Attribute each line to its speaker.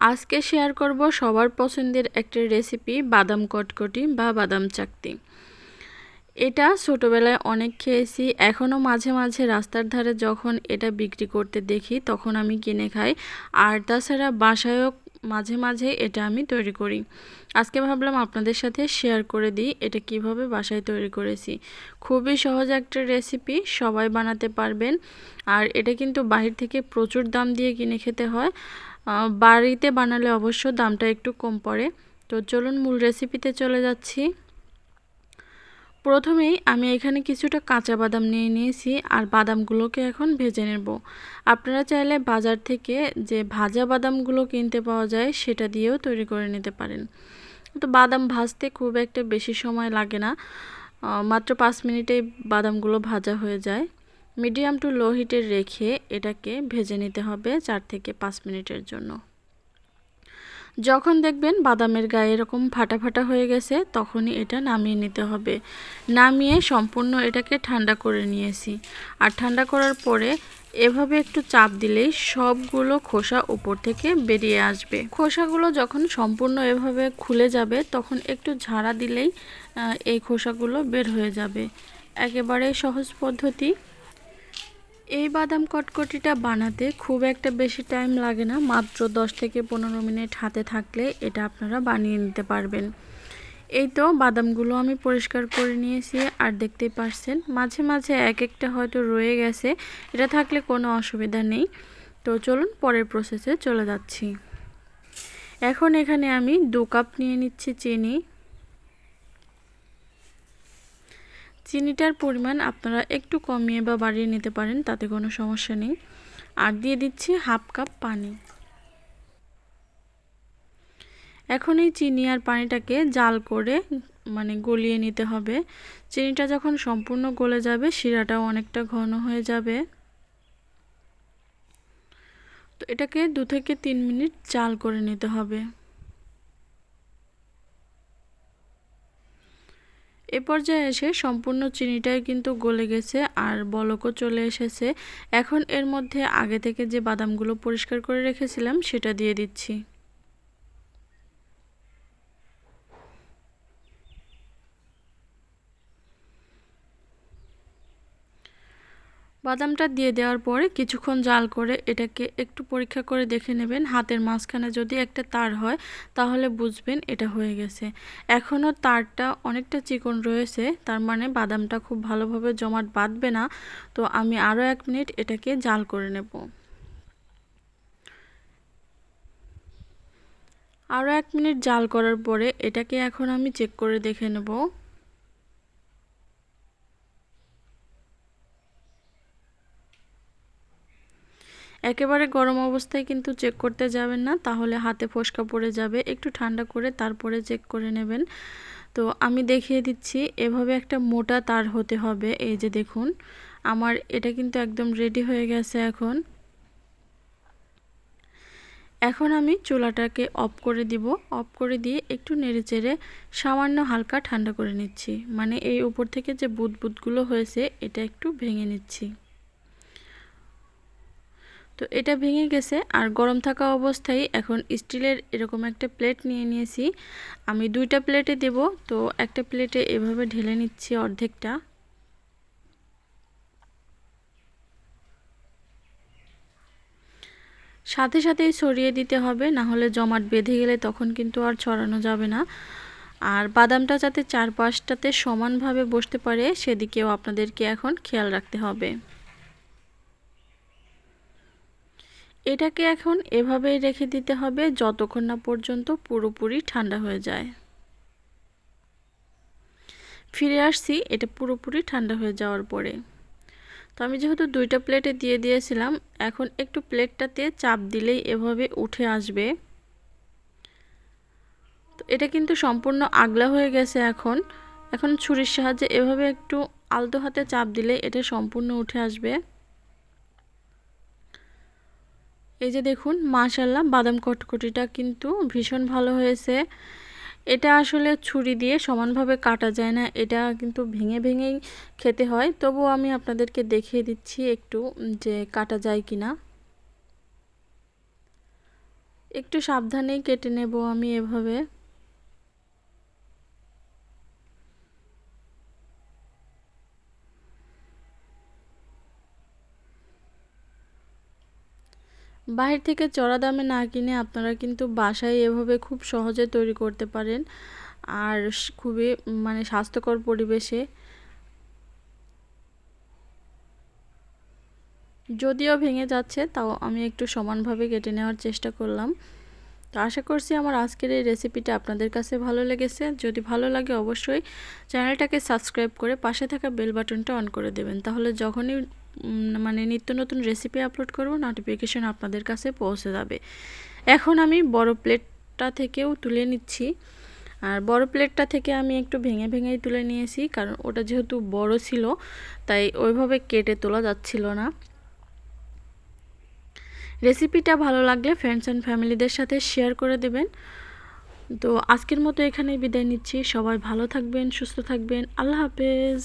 Speaker 1: আজকে শেয়ার করব সবার পছন্দের একটা রেসিপি বাদাম কটকটি বা বাদাম চাকতি। এটা ছোটোবেলায় অনেক খেয়েছি এখনও মাঝে মাঝে রাস্তার ধারে যখন এটা বিক্রি করতে দেখি তখন আমি কিনে খাই। আর তাছাড়া বাসায়ও মাঝে মাঝে এটা আমি তৈরি করি। আজকে ভাবলাম আপনাদের সাথে শেয়ার করে দিই এটা কীভাবে বাসায় তৈরি করেছি। খুবই সহজ একটা রেসিপি সবাই বানাতে পারবেন। আর এটা কিন্তু বাহির থেকে প্রচুর দাম দিয়ে কিনে খেতে হয়। বাড়িতে বানালে অবশ্য দামটা একটু কম পড়ে। তো চলুন মূল রেসিপিতে চলে যাচ্ছি। প্রথমেই আমি এখানে কিছুটা কাঁচা বাদাম নিয়ে নিয়েছি আর বাদামগুলোকে এখন ভেজে নেব। আপনারা চাইলে বাজার থেকে যে ভাজা বাদামগুলো কিনতে পাওয়া যায় সেটা দিয়েও তৈরি করে নিতে পারেন। তো বাদাম ভাজতে খুব একটা বেশি সময় লাগে না। মাত্র পাঁচ মিনিটেই বাদামগুলো ভাজা হয়ে যায়। মিডিয়াম টু লো হিটে রেখে এটাকে ভেজে নিতে হবে চার থেকে পাঁচ মিনিটের জন্য। যখন দেখবেন বাদামের গায়ে এরকম ফাটা ফাটা হয়ে গেছে, তখনই এটা নামিয়ে নিতে হবে। নামিয়ে সম্পূর্ণ এটাকে ঠান্ডা করে নিয়েছি। আর ঠান্ডা করার পরে এভাবে একটু চাপ দিলেই সবগুলো খোসা উপর থেকে বেরিয়ে আসবে। খোসাগুলো যখন সম্পূর্ণ এভাবে খুলে যাবে, তখন একটু ঝাড়া দিলেই এই খোসাগুলো বের হয়ে যাবে। একেবারে সহজ পদ্ধতি। এই বাদাম কটকটিটা বানাতে খুব একটা বেশি টাইম লাগে না, মাত্র 10 থেকে পনেরো মিনিট হাতে থাকলে এটা আপনারা বানিয়ে নিতে পারবেন। এই তো বাদামগুলো আমি পরিষ্কার করে নিয়েছি, আর দেখতেই পারছেন মাঝে মাঝে এক একটা হয়তো রয়ে গেছে, এটা থাকলে কোনো অসুবিধা নেই। তো চলুন পরের প্রসেসে চলে যাচ্ছি। এখন এখানে আমি দু কাপ নিয়ে নিচ্ছি চিনি চিনিটার পরিমাণ আপনারা একটু কমিয়ে বা বাড়িয়ে নিতে পারেন, তাতে কোনো সমস্যা নেই। আর দিয়ে দিচ্ছি হাফ কাপ পানি। এখন এই চিনি আর পানিটাকে জাল করে মানে গলিয়ে নিতে হবে। চিনিটা যখন সম্পূর্ণ গলে যাবে, শিরাটাও অনেকটা ঘন হয়ে যাবে। তো এটাকে দু থেকে তিন মিনিট জাল করে নিতে হবে। এ পর্যায়ে এসে সম্পূর্ণ চিনিটাই কিন্তু গলে গেছে আর বলকও চলে এসেছে। এখন এর মধ্যে আগে থেকে যে বাদামগুলো পরিষ্কার করে রেখেছিলাম, সেটা দিয়ে দিচ্ছি। বাদামটা দিয়ে দেওয়ার পরে কিছুক্ষণ জাল করে এটাকে একটু পরীক্ষা করে দেখে নেবেন। হাতের মাঝখানে যদি একটা তার হয়, তাহলে বুঝবেন এটা হয়ে গেছে। এখনও তারটা অনেকটা চিকন রয়েছে, তার মানে বাদামটা খুব ভালোভাবে জমাট বাঁধবে না। তো আমি আরও এক মিনিট এটাকে জাল করে নেব। আরও এক মিনিট জাল করার পরে এটাকে এখন আমি চেক করে দেখে নেব। একেবারে গরম অবস্থায় কিন্তু চেক করতে যাবেন না, তাহলে হাতে ফসকা পড়ে যাবে, একটু ঠান্ডা করে তারপরে চেক করে নেবেন। তো আমি দেখিয়ে দিচ্ছি, এভাবে একটা মোটা তার হতে হবে, এই যে দেখুন, আমার এটা কিন্তু একদম রেডি হয়ে গেছে এখন। এখন আমি চুলাটাকে অফ করে দিব অফ করে দিয়ে একটু নেড়ে চেড়ে সামান্য হালকা ঠান্ডা করে নিচ্ছি মানে এই উপর থেকে যে বুদ বুদগুলো হয়েছে, এটা একটু ভেঙে নিচ্ছি। তো এটা ভেঙে গেছে আর গরম থাকা অবস্থায় এখন স্টিলের এরকম একটা প্লেট নিয়ে নিয়েছি। আমি দুইটা প্লেটে দেব, তো একটা প্লেটে এভাবে ঢেলে নিচ্ছি অর্ধেকটা। সাথে সাথেই ছড়িয়ে দিতে হবে না হলে জমাট বেঁধে গেলে তখন কিন্তু আর ছড়ানো যাবে না। আর বাদামটা যাতে চারপাশটাতে সমানভাবে বসতে পারে, সেদিকেও আপনাদেরকে এখন খেয়াল রাখতে হবে। এটাকে এখন এভাবেই রেখে দিতে হবে যতক্ষণ না পর্যন্ত পুরোপুরি ঠান্ডা হয়ে যায়। ফিরে আসছি, এটা পুরোপুরি ঠান্ডা হয়ে যাওয়ার পরে। তো আমি যেহেতু দুইটা প্লেটে দিয়ে দিয়েছিলাম, এখন একটু প্লেটটাতে চাপ দিলেই এভাবে উঠে আসবে। তো এটা কিন্তু সম্পূর্ণ আগলা হয়ে গেছে এখন। এখন ছুরির সাহায্যে এভাবে একটু আলতো হাতে চাপ দিলে এটা সম্পূর্ণ উঠে আসবে। এই যে দেখুন মাশাল্লাহ বাদাম কটকটিটা কিন্তু ভীষণ ভালো হয়েছে। এটা আসলে ছুরি দিয়ে সমানভাবে কাটা যায় না, এটা কিন্তু ভেঙে ভেঙেই খেতে হয়। তবু আমি আপনাদেরকে দেখিয়ে দিচ্ছি একটু যে কাটা যায় কি না একটু সাবধানেই কেটে নেব আমি এভাবে। বাহির থেকে চড়া দামে না কিনে আপনারা কিন্তু বাসায় এভাবে খুব সহজে তৈরি করতে পারেন। আর খুবই মানে স্বাস্থ্যকর পরিবেশে। যদিও ভেঙে যাচ্ছে, তাও আমি একটু সমানভাবে কেটে নেওয়ার চেষ্টা করলাম। তো আশা করছি আমার আজকের এই রেসিপিটা আপনাদের কাছে ভালো লেগেছে। যদি ভালো লাগে অবশ্যই চ্যানেলটাকে সাবস্ক্রাইব করে পাশে থাকা বেল বাটনটা অন করে দেবেন। তাহলে যখনই মানে নিত্য নতুন রেসিপি আপলোড করব নোটিফিকেশন আপনাদের কাছে পৌঁছে যাবে। এখন আমি বড় প্লেটটা থেকেও তুলে নিচ্ছি। আর বড় প্লেটটা থেকে আমি একটু ভেঙে ভেঙেই তুলে নিয়েছি, কারণ ওটা যেহেতু বড় ছিল, তাই ওইভাবে কেটে তোলা যাচ্ছিল না। রেসিপিটা ভালো লাগলে ফ্রেন্ডস অ্যান্ড ফ্যামিলিদের সাথে শেয়ার করে দেবেন। তো আজকের মতো এখানেই বিদায় নিচ্ছি। সবাই ভালো থাকবেন, সুস্থ থাকবেন। আল্লাহ হাফেজ।